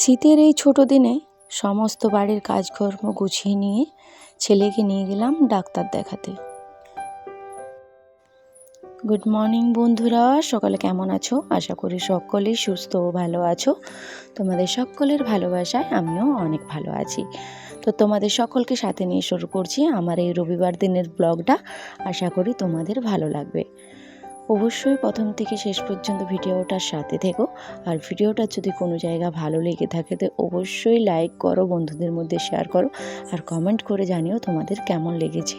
শীতের এই ছোট দিনে সমস্ত বাড়ির কাজকর্ম গুছিয়ে নিয়ে ছেলেকে নিয়ে গেলাম ডাক্তার দেখাতে। গুড মর্নিং বন্ধুরা, সকালে কেমন আছো? আশা করি সকলেই সুস্থ ও ভালো আছো। তোমাদের সকলের ভালোবাসায় আমিও অনেক ভালো আছি। তো তোমাদের সকলকে সাথে নিয়ে শুরু করছি আমার এই রবিবার দিনের ব্লগটা। আশা করি তোমাদের ভালো লাগবে। অবশ্যই প্রথম থেকে শেষ পর্যন্ত ভিডিওটার সাথে থেকো। আর ভিডিওটা যদি কোনো জায়গা ভালো লেগে থাকে, তো অবশ্যই লাইক করো, বন্ধুদের মধ্যে শেয়ার করো, আর কমেন্ট করে জানিও তোমাদের কেমন লেগেছে।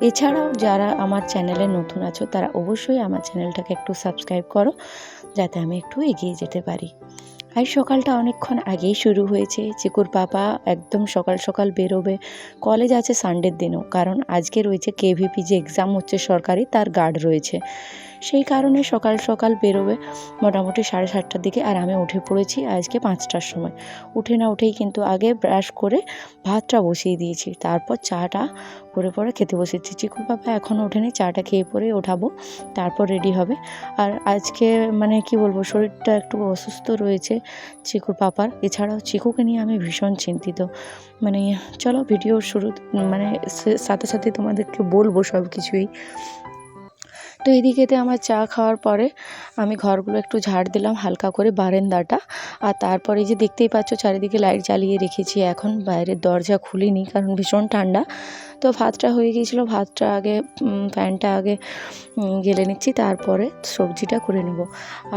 এছাড়াও যারা আমার চ্যানেলে নতুন আছো, তারা অবশ্যই আমার চ্যানেলটাকে একটু সাবস্ক্রাইব করো, যাতে আমি একটু এগিয়ে যেতে পারি। আর সকালটা অনেকক্ষণ আগেই শুরু হয়েছে। চিকুর পাপা একদম সকাল সকাল বেরোবে। কলেজ আছে সানডের দিনও। কারণ আজকে রয়েছে কেভিপি যে এক্সাম হচ্ছে সরকারি, তার গার্ড রয়েছে। সেই কারণে সকাল সকাল বেরোবে মোটামুটি সাড়ে সাতটার দিকে আর আমি উঠে পড়েছি আজকে পাঁচটার সময়। উঠে না উঠেই কিন্তু আগে ব্রাশ করে ভাতটা বসিয়ে দিয়েছি, তারপর চাটা করে পরে খেতে বসেছি। চিকুর বাবা এখনও ওঠেনি, চাটা খেয়ে পরে ওঠাবো, তারপর রেডি হবে। আর আজকে মানে কি বলব, শরীরটা একটু অসুস্থ রয়েছে চিকুর পাপার। এছাড়াও চিকুকে নিয়ে আমি ভীষণ চিন্তিত। মানে চলো ভিডিও শুরু মানে সাথে সাথে তোমাদেরকে বলব সব কিছুই তো এদিকেতে আমার চা খাওয়ার পরে আমি ঘরগুলো একটু ঝাড় দিলাম হালকা করে বারেন্দাটা। আর তারপরে যে দেখতেই পাচ্ছ, চারিদিকে লাইট জ্বালিয়ে রেখেছি। এখন বাইরের দরজা খুলিনি কারণ ভীষণ ঠান্ডা। তো ভাতটা হয়ে গিয়েছিল, ভাতটা আগে ফ্যানটা আগে গেলে নিচ্ছি, তারপরে সবজিটা করে নেব।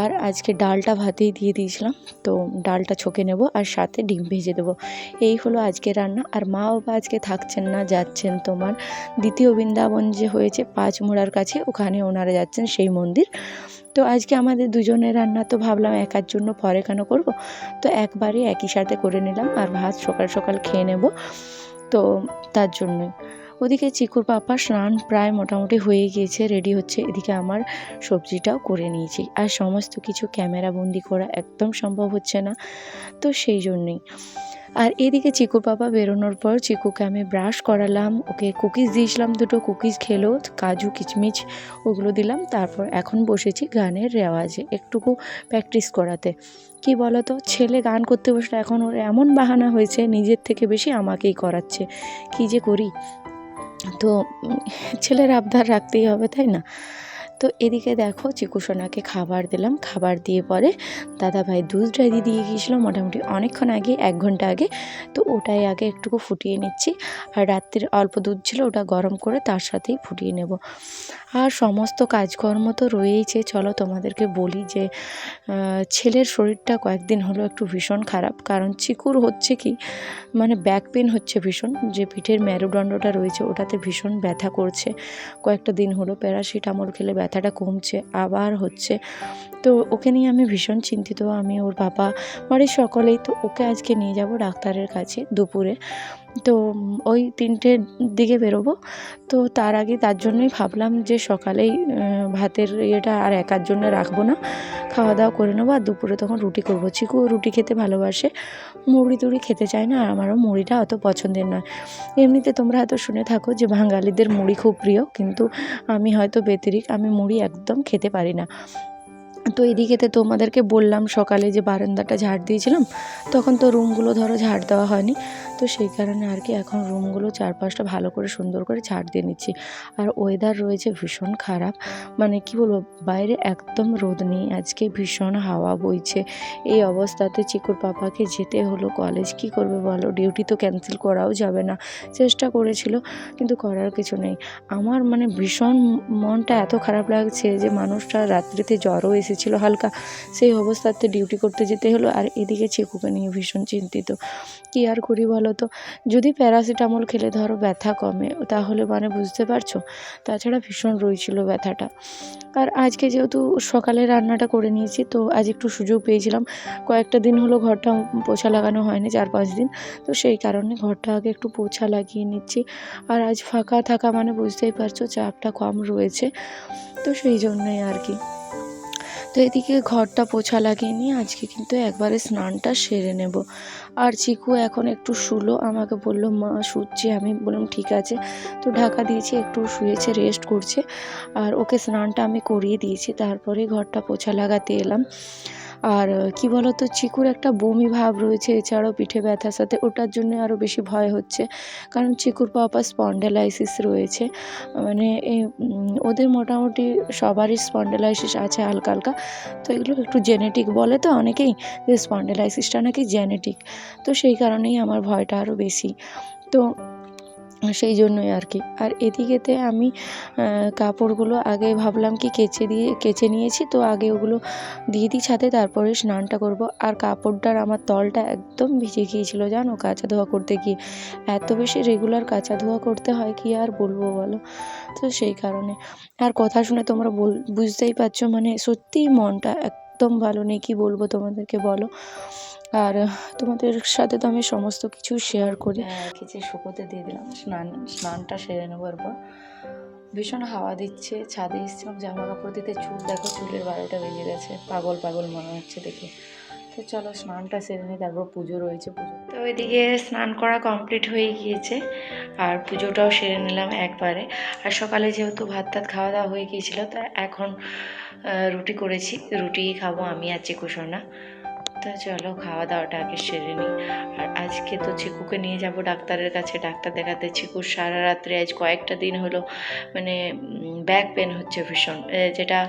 আর আজকে ডালটা ভাতেই দিয়ে দিয়েছিলাম, তো ডালটা ছকে নেব আর সাথে ডিম ভেজে দেবো। এই হলো আজকে রান্না, আর মা বাবা আজকে থাকছেন না, যাচ্ছেন তোমার দ্বিতীয় বৃন্দাবন যে হয়েছে পাঁচ মোড়ার কাছে, ওখানে ওনারা যাচ্ছেন সেই মন্দির। তো আজকে আমাদের দুজনের রান্না তো ভাবলাম একার জন্য পরে কেন করব? তো একবারে একই সাথে করে নিলাম, আর ভাত সকাল সকাল খেয়ে নেব। তো তার জন্যই। ওদিকে চিকুর পাপা স্নান প্রায় মোটামুটি হয়ে গিয়েছে, রেডি হচ্ছে। এদিকে আমার সবজিটাও করে নিয়েছি। আর সমস্ত কিছু ক্যামেরা বন্দি করা একদম সম্ভব হচ্ছে না, তো সেই জন্যই। আর এদিকে চিকুর পাপা বেরোনোর পর চিকুকে আমি ব্রাশ করালাম, ওকে কুকিজ দিয়েছিলাম দুটো, কুকিজ খেলো, কাজু, কিচমিচ ওগুলো দিলাম, তারপর এখন বসেছি গানের রেওয়াজে একটুকু প্র্যাকটিস করাতে। কি বলতো, ছেলে গান করতে বসলে এখন ওর এমন বাহানা হয়েছে, নিজের থেকে বেশি আমাকেই করাচ্ছে। কি যে করি? তো ছেলের আবদার রাখতেই হবে তাই না? তো এদিকে দেখো চিকুসোনাকে খাবার দিলাম। খাবার দিয়ে পরে দাদাভাই দুধটা দিয়ে দিয়ে গিয়েছিল মোটামুটি অনেকক্ষণ আগে, এক ঘণ্টা আগে। তো ওটাই আগে একটুকু ফুটিয়ে নিচ্ছি। আর রাত্রির অল্প দুধ ছিল ওটা গরম করে তার সাথেই ফুটিয়ে নেব। আর সমস্ত কাজকর্ম তো রয়েইছে। চলো তোমাদেরকে বলি যে ছেলের শরীরটা কয়েকদিন হলো একটু ভীষণ খারাপ। কারণ চিকুর হচ্ছে কি মানে ব্যাক পেন হচ্ছে ভীষণ। যে পিঠের মেরুদণ্ডটা রয়েছে ওটাতে ভীষণ ব্যথা করছে। কয়েকটা দিন হলো প্যারাসিটামল খেলে ব্যথাটা কমছে, আবার হচ্ছে। তো ওকে নিয়ে আমি ভীষণ চিন্তিত, আমি ওর বাবা, বাড়ির সকলেই, তো ওকে আজকে নিয়ে যাব ডাক্তারের কাছে দুপুরে। তো ওই তিনটের দিকে বেরোবো। তো তার আগে তার জন্যই ভাবলাম যে সকালেই ভাতের ইয়েটা আর একার জন্য রাখব না। খাওয়া দাওয়া করে নেব আর দুপুরে তখন রুটি করব। চিকু রুটি খেতে ভালোবাসে। মুড়ি টুড়ি খেতে চায় না আর আমারও মুড়িটা অত পছন্দের নয়। এমনিতে তোমরা হয়তো শুনে থাকো যে বাঙালিদের মুড়ি খুব প্রিয়, কিন্তু আমি হয়তো ব্যতিরিক, আমি মুড়ি একদম খেতে পারি না। তো এদিকেতে তোমাদেরকে বললাম সকালে যে বারান্দাটা ঝাড় দিয়েছিলাম, তখন তো রুমগুলো ধরো ঝাড় দেওয়া হয়নি। তো সেই কারণে আর কি এখন রুমগুলো চারপাশটা ভালো করে সুন্দর করে ঝাড় দিয়ে নিচ্ছি। আর ওয়েদার রয়েছে ভীষণ খারাপ। মানে কি বলব, বাইরে একদম রোদ নেই। আজকে ভীষণ হাওয়া বইছে। এই অবস্থাতে চিকুর পাপাকে যেতে হলো কলেজ কি করবে বলো? ডিউটি তো ক্যান্সেল করাও যাবে না। চেষ্টা করেছিল, কিন্তু করার কিছু নেই। আমার মানে ভীষণ মনটা এত খারাপ লাগছে যে মানুষটা রাত্রিতে জ্বরও এসেছিল হালকা। সেই অবস্থাতে ডিউটি করতে যেতে হলো। আর এদিকে চিকুকে নিয়ে ভীষণ চিন্তিত। কী আর করি বলো? তো যদি প্যারাসিটামল খেলে ধরো ব্যথা কমে, তাহলে মানে বুঝতে পারছ? তাছাড়া ভীষণ রয়েছিল ব্যথাটা। আর আজকে যেহেতু সকালে রান্নাটা করে নিয়েছি, তো আজ একটু সুযোগ পেয়েছিলাম। কয়েকটা দিন হলো ঘরটা পোছা লাগানো হয়নি, চার পাঁচ দিন। তো সেই কারণে ঘরটা আগে একটু পোছা লাগিয়ে নিচ্ছি। আর আজ ফাঁকা থাকা মানে বুঝতেই পারছ, চাপটা কম রয়েছে। তো সেই জন্যই আর কি। তো এদিকে ঘরটা পোছা লাগিয়ে আজকে কিন্তু একবারে স্নানটা সেরে নেব। আর চিকু এখন একটু শুলো, আমাকে বলল, মা, শুচ্ছি। আমি বললাম, ঠিক আছে। তো ঢাকা দিয়েছি, একটু শুয়েছে, রেস্ট করছে। আর ওকে স্নানটা আমি করিয়ে দিয়েছি, তারপরে ঘরটা পোছা লাগাতে এলাম। আর কি বলতো, চিকুর একটা বমি ভাব রয়েছে, এছাড়াও পিঠে ব্যথার সাথে, ওটার জন্য আরও বেশি ভয় হচ্ছে। কারণ চিকুর পাপা স্পন্ডেলাইসিস রয়েছে। মানে ওদের মোটামুটি সবারই স্পন্ডেলাইসিস আছে হালকা হালকা। তো এগুলো একটু জেনেটিক বলে তো অনেকেই যে স্পন্ডেলাইসিসটা নাকি জেনেটিক তো সেই কারণেই আমার ভয়টা আরও বেশি। তো সেই জন্যই আর কি। আর এদিকেতে আমি কাপড়গুলো আগে ভাবলাম কি কেচে দিয়ে, কেচে নিয়েছি, তো আগে ওগুলো দিয়ে দিই ছাদে, তারপরে স্নানটা করব। আর কাপড়টার আমার তলটা একদম ভিজে গিয়েছিল, জানো, কাচা ধোয়া করতে গিয়ে। এত বেশি রেগুলার কাচা ধোয়া করতে হয় কি আর বলব বলো? তো সেই কারণে। আর কথা শুনে তোমরা বল, বুঝতেই পারছ মানে সত্যিই মনটা একদম ভালো নেই, কি বলব তোমাদেরকে বলো? আর তোমাদের সাথে তো আমি সমস্ত কিছু শেয়ার করি। কিছু শুকোতে দিয়ে দিলাম, স্নান, স্নানটা সেরে নেব এরপর। ভীষণ হাওয়া দিচ্ছে, ছাদে এসেছিলাম জামা কাপড় দিতে চুল, দেখো চুলের বারোটা বেজে গেছে, পাগল পাগল মনে হচ্ছে দেখে। তো চলো স্নানটা সেরে নিই, তারপর পুজো রয়েছে পুজো তো ওইদিকে স্নান করা কমপ্লিট হয়ে গিয়েছে, আর পুজোটাও সেরে নিলাম একবারে। আর সকালে যেহেতু ভাত টাত খাওয়া দাওয়া হয়ে গিয়েছিল, তা এখন রুটি করেছি রুটিই খাব আমি আর চিকুসোনা তা চলো খাওয়া দাওয়াটা আগে সেরে নিই। আর আজকে তো চিকুকে নিয়ে যাব ডাক্তারের কাছে। ডাক্তার দেখাতে চিকুর সারা রাত্রে আজ কয়েকটা দিন হলো মানে ব্যাক পেন হচ্ছে ভীষণ। যেটা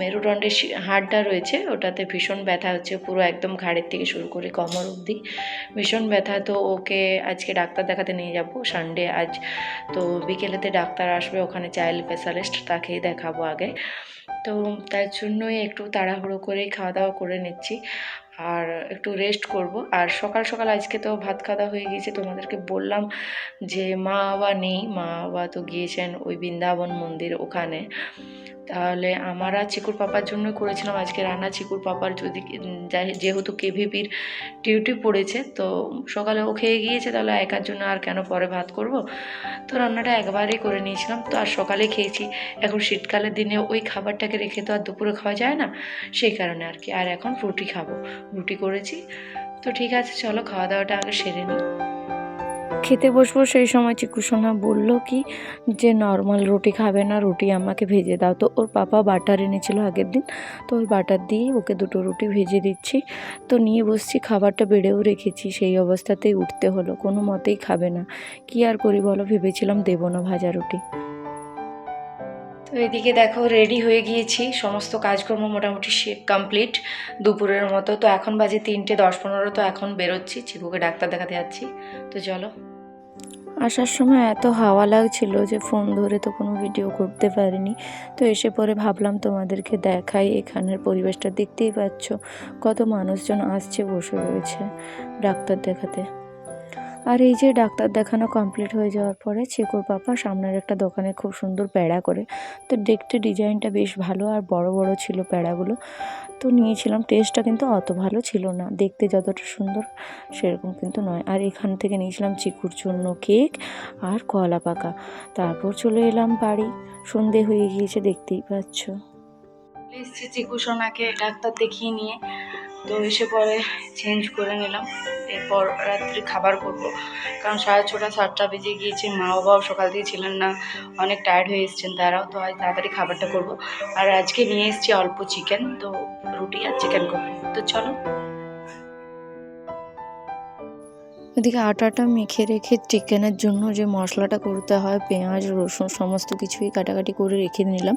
মেরুদণ্ডের হাড়টা রয়েছে, ওটাতে ভীষণ ব্যথা হচ্ছে, পুরো একদম ঘাড়ের থেকে শুরু করে কমর অবধি। ভীষণ ব্যথা, তো ওকে আজকে ডাক্তার দেখাতে নিয়ে যাব। সানডে আজ তো বিকেলেতে ডাক্তার আসবে, ওখানে চাইল্ড স্পেশালিস্ট তাকেই দেখাবো আগে। তো তার জন্যই একটু তাড়াহুড়ো করেই খাওয়া দাওয়া করে নিচ্ছি। আর একটু রেস্ট করব। আর সকাল সকাল আজকে তো ভাত খাওয়া হয়ে গিয়েছে, তোমাদেরকে বললাম যে মা বাবা নেই, মা বাবা তো গিয়েছেন ওই বৃন্দাবন মন্দির ওখানে। তাহলে আমার চিকুর পাপার জন্য করেছিলাম, আজকে রান্না চিকুর পাপার যদি যেহেতু কেভিপির ডিউটি পড়েছে, তো সকালে ও খেয়ে গিয়েছে, তাহলে একার জন্য আর কেন পরে ভাত করব? তো রান্নাটা একবারই করে নিয়েছিলাম, তো আর সকালে খেয়েছি। এখন শীতকালের দিনে ওই খাবারটাকে রেখে তো আর দুপুরে খাওয়া যায় না, সেই কারণে আর কি। আর এখন রুটি খাব। রুটি করেছি। তো ঠিক আছে, চলো খাওয়া দাওয়াটা আগে সেরে নিই। খেতে বসবো, সেই সময় চিকুসোনা বলল কি যে, নর্মাল রুটি খাবে না, রুটি আমাকে ভেজে দাও। তো ওর পাপা বাটার এনেছিল আগের দিন। তো ওই বাটার দিয়েই ওকে দুটো রুটি ভেজে দিচ্ছি। তো নিয়ে বসছি, খাবারটা বেড়েও রেখেছি, সেই অবস্থাতেই উঠতে হলো। কোনো মতেই খাবে না। কি আর করি বলো, ভেবেছিলাম দেবো না ভাজা রুটি। তো এদিকে দেখো রেডি হয়ে গিয়েছি। সমস্ত কাজকর্ম মোটামুটি কমপ্লিট দুপুরের মতো। তো এখন বাজে তিনটে দশ পনেরো। তো এখন বেরোচ্ছি। চিকুকে ডাক্তার দেখাতে যাচ্ছি। তো চলো। আসার সময় এত হাওয়া লাগছিল যে ফোন ধরে তো কোনো ভিডিও করতে পারিনি। তো এসে পরে ভাবলাম তোমাদেরকে দেখাই। এখানের পরিবেশটা দেখতেই পাচ্ছ। কত মানুষজন আসছে, বসে রয়েছে ডাক্তার দেখাতে। আর এই যে ডাক্তার দেখানো কমপ্লিট হয়ে যাওয়ার পরে চিকুর পাপা সামনের একটা দোকানে খুব সুন্দর প্যাড়া করে। তো দেখতে ডিজাইনটা বেশ ভালো আর বড় বড় ছিল প্যাড়াগুলো। তো নিয়েছিলাম, টেস্টটা কিন্তু অত ভালো ছিল না। দেখতে যতটা সুন্দর সেরকম কিন্তু নয়। আর এখান থেকে নিয়েছিলাম চিকুর জন্য কেক আর কলা পাকা। তারপর চলে এলাম বাড়ি। সন্ধে হয়ে গিয়েছে, দেখতেই পাচ্ছ। এসেছি চিকু সোনাকে ডাক্তার দেখিয়ে নিয়ে। তো এসে পরে চেঞ্জ করে নিলাম। এরপর রাত্রি খাবার করব। কারণ সাড়ে ছটা, সাতটা বেজে গিয়েছে, মা বাবাও সকাল থেকে ছিলেন না। অনেক টায়ার্ড হয়ে এসছেন তারাও তো আজ তাড়াতাড়ি খাবারটা করব। আর আজকে নিয়ে এসছি অল্প চিকেন তো রুটি আর চিকেন করব। তো চলো। এদিকে আটাটা মেখে রেখে চিকেনের জন্য যে মশলাটা করতে হয়, পেঁয়াজ, রসুন, সমস্ত কিছুই কাটাকাটি করে রেখে নিলাম।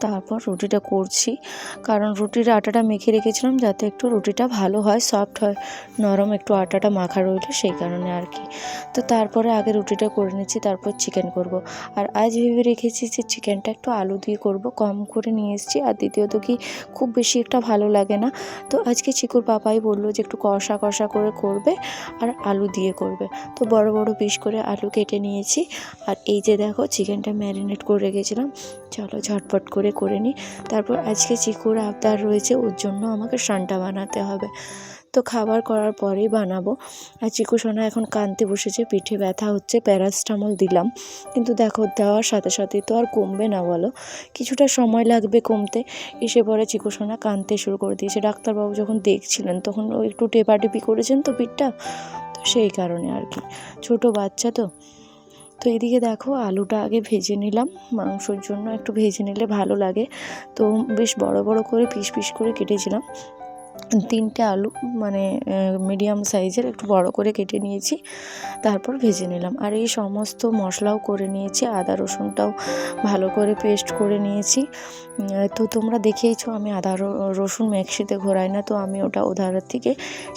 তারপর রুটিটা করছি। কারণ রুটির আটাটা মেখে রেখেছিলাম যাতে একটু রুটিটা ভালো হয়, সফট হয়, নরম একটু আটাটা মাখা রইলে সেই কারণে আর কি। তো তারপরে আগে রুটিটা করে নিচ্ছি, তারপর চিকেন করব। আর আজ ভেবে রেখেছি যে চিকেনটা একটু আলু দিয়ে করব, কম করে নিয়ে এসেছি। আর দ্বিতীয়ত কি, খুব বেশি একটা ভালো লাগে না। তো আজকে চিকুর পাপাই বলল যে একটু কষা কষা করে করবে, আর আলু দিয়ে করবে। তো বড় বড় পিস করে আলু কেটে নিয়েছি। আর এই যে দেখো চিকেনটা ম্যারিনেট করে রেখেছিলাম। চলো ঝটপট করে করে নিই। তারপর আজকে চিকুর আবদার রয়েছে, ওর জন্য আমাকে সানটা বানাতে হবে। তো খাবার করার পরেই বানাবো। আর চিকু সোনা এখন কানতে বসেছে, পিঠে ব্যথা হচ্ছে, প্যারাসিটামল দিলাম। কিন্তু দেখো, দেওয়ার সাথে সাথে তো আর কমবে না, বলো। কিছুটা সময় লাগবে কমতে। এসে পরে চিকু সোনা কানতে শুরু করে দিয়েছে। ডাক্তারবাবু যখন দেখছিলেন, তখন ও একটু টেপাটেপি করেছেন তো পিঠটা? সেই কারণে আর কি। ছোটো বাচ্চা তো। তো এদিকে দেখো আলুটা আগে ভেজে নিলাম। মাংসর জন্য একটু ভেজে নিলে ভালো লাগে। তো বেশ বড় বড় করে পিস পিস করে কেটেছিলাম। তিনটে আলু মানে মিডিয়াম সাইজের একটু বড় করে কেটে নিয়েছি, তারপর ভেজে নিলাম। আর এই সমস্ত মশলাও করে নিয়েছি, আদা রসুনটাও ভালো করে পেস্ট করে নিয়েছি। তো তোমরা দেখেইছো আমি আদা রসুন মিক্সিতে ঘোরাই না, তো আমি ওটা ওধার থেকে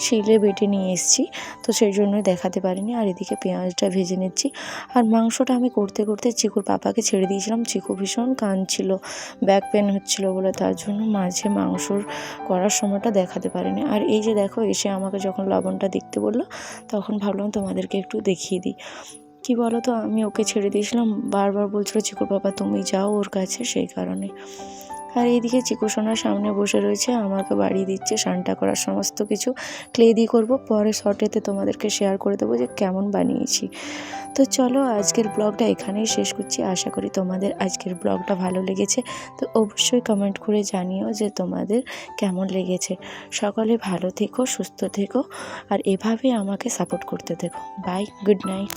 শিলে বেটে নিয়ে এসেছি, তো সেই জন্যই দেখাতে পারিনি। আর এদিকে পেঁয়াজটা ভেজে নিচ্ছি। আর মাংসটা আমি করতে করতে চিকুর পাপাকে ছেড়ে দিয়েছিলাম, চিকু ভীষণ কাঁদছিল, ব্যাক পেন হচ্ছিল বলে, তার জন্য মাঝে মাংসর করার সময়টা দেখাতে পারিনি। আর এই যে দেখো, এসে আমাকে যখন লবণটা দেখতে বলল, তখন ভাবলাম তোমাদেরকে একটু দেখিয়ে দিই। কি বলো তো, আমি ওকে ছেড়ে দিয়েছিলাম, বারবার বলছিল, চিকুর বাবা, তুমি যাও ওর কাছে, সেই কারণে। আর এইদিকে চিকু সোনার সামনে বসে রয়েছে, আমাকে বাড়িয়ে দিচ্ছে সানটা করার সমস্ত কিছু। ক্লে দিয়ে করব পরে শর্টেতে তোমাদেরকে শেয়ার করে দেবো যে কেমন বানিয়েছি। তো চলো আজকের ব্লগটা এখানেই শেষ করছি। আশা করি তোমাদের আজকের ব্লগটা ভালো লেগেছে। তো অবশ্যই কমেন্ট করে জানিও যে তোমাদের কেমন লেগেছে। সকলে ভালো থেকো, সুস্থ থেকো, আর এভাবে আমাকে সাপোর্ট করতে থেকো। Bye good night